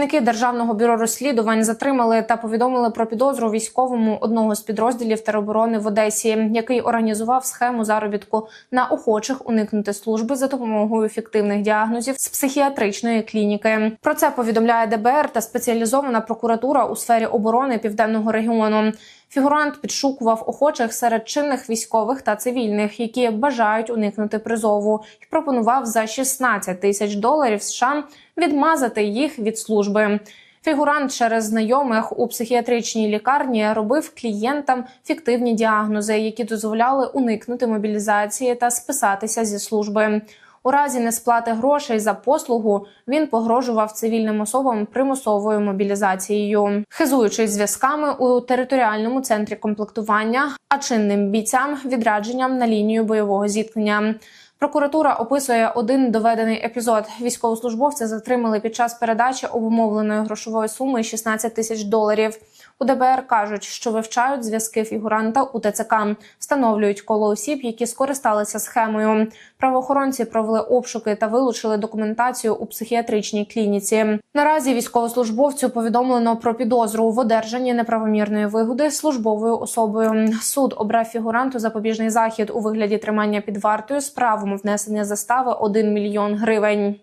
Працівники державного бюро розслідувань затримали та повідомили про підозру військовому одного з підрозділів тероборони в Одесі, який організував схему заробітку на охочих уникнути служби за допомогою фіктивних діагнозів з психіатричної клініки. Про це повідомляє ДБР та спеціалізована прокуратура у сфері оборони південного регіону. Фігурант підшукував охочих серед чинних військових та цивільних, які бажають уникнути призову, і пропонував за 16 тисяч доларів США відмазати їх від служби. Фігурант через знайомих у психіатричній лікарні робив клієнтам фіктивні діагнози, які дозволяли уникнути мобілізації та списатися зі служби. У разі несплати грошей за послугу він погрожував цивільним особам примусовою мобілізацією, хизуючись зв'язками у територіальному центрі комплектування, а чинним бійцям відрядженням на лінію бойового зіткнення. Прокуратура описує один доведений епізод. Військовослужбовця затримали під час передачі обумовленої грошової суми 16 тисяч доларів. У ДБР кажуть, що вивчають зв'язки фігуранта у ТЦК, встановлюють коло осіб, які скористалися схемою. Правоохоронці провели обшуки та вилучили документацію у психіатричній клініці. Наразі військовослужбовцю повідомлено про підозру в одержанні неправомірної вигоди службовою особою. Суд обрав фігуранту запобіжний захід у вигляді тримання під вартою з правом внесення застави 1 мільйон гривень.